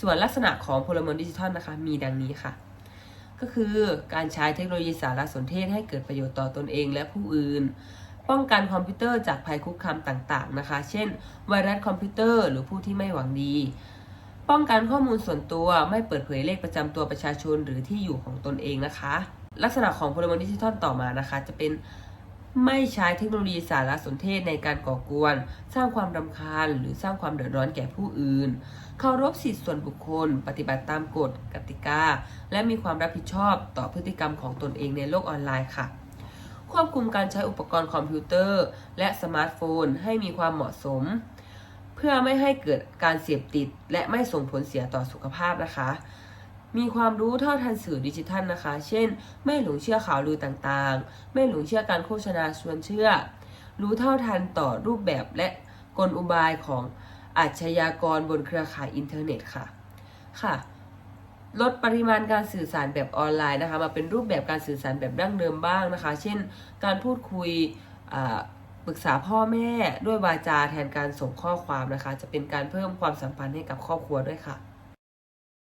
ส่วนลักษณะของพลเมืองดิจิทัลนะคะ มีดังนี้ค่ะ ก็คือการใช้เทคโนโลยีสารสนเทศให้เกิดประโยชน์ต่อตนเองและผู้อื่น ป้องกันคอมพิวเตอร์จากภัยคุกคามต่างๆนะคะ เช่น ไวรัสคอมพิวเตอร์หรือผู้ที่ไม่หวังดี ป้องกันข้อมูลส่วนตัวไม่เปิดเผยเลขประจำตัวประชาชนหรือที่อยู่ของตนเองนะคะ ลักษณะของพลเมืองดิจิทัลต่อมานะคะ จะเป็น ไม่ใช้เทคโนโลยีสารสนเทศในการก่อกวน สร้างความรำคาญหรือสร้างความเดือดร้อนแก่ผู้อื่น เคารพสิทธิส่วนบุคคล ปฏิบัติตามกฎกติกา และมีความรับผิดชอบต่อพฤติกรรมของตนเองในโลกออนไลน์ค่ะ ควบคุมการใช้อุปกรณ์คอมพิวเตอร์ และสมาร์ทโฟน ให้มีความเหมาะสม เพื่อไม่ให้เกิดการเสพติด และไม่ส่งผลเสียต่อสุขภาพนะคะ มีความรู้เท่าทันสื่อดิจิทัลนะคะ เช่น ไม่หลงเชื่อข่าวลือต่างๆ ไม่หลงเชื่อการโฆษณาชวนเชื่อ รู้เท่าทันต่อรูปแบบและกลอุบายของอาชญากรบนเครือข่ายอินเทอร์เน็ตค่ะ ค่ะ ลดปริมาณการสื่อสารแบบออนไลน์นะคะ มาเป็นรูปแบบการสื่อสารแบบดั้งเดิมบ้างนะคะ เช่น การพูดคุยปรึกษาพ่อแม่ด้วยวาจาแทนการส่งข้อความนะคะ จะเป็นการเพิ่มความสัมพันธ์ให้กับครอบครัวด้วยค่ะ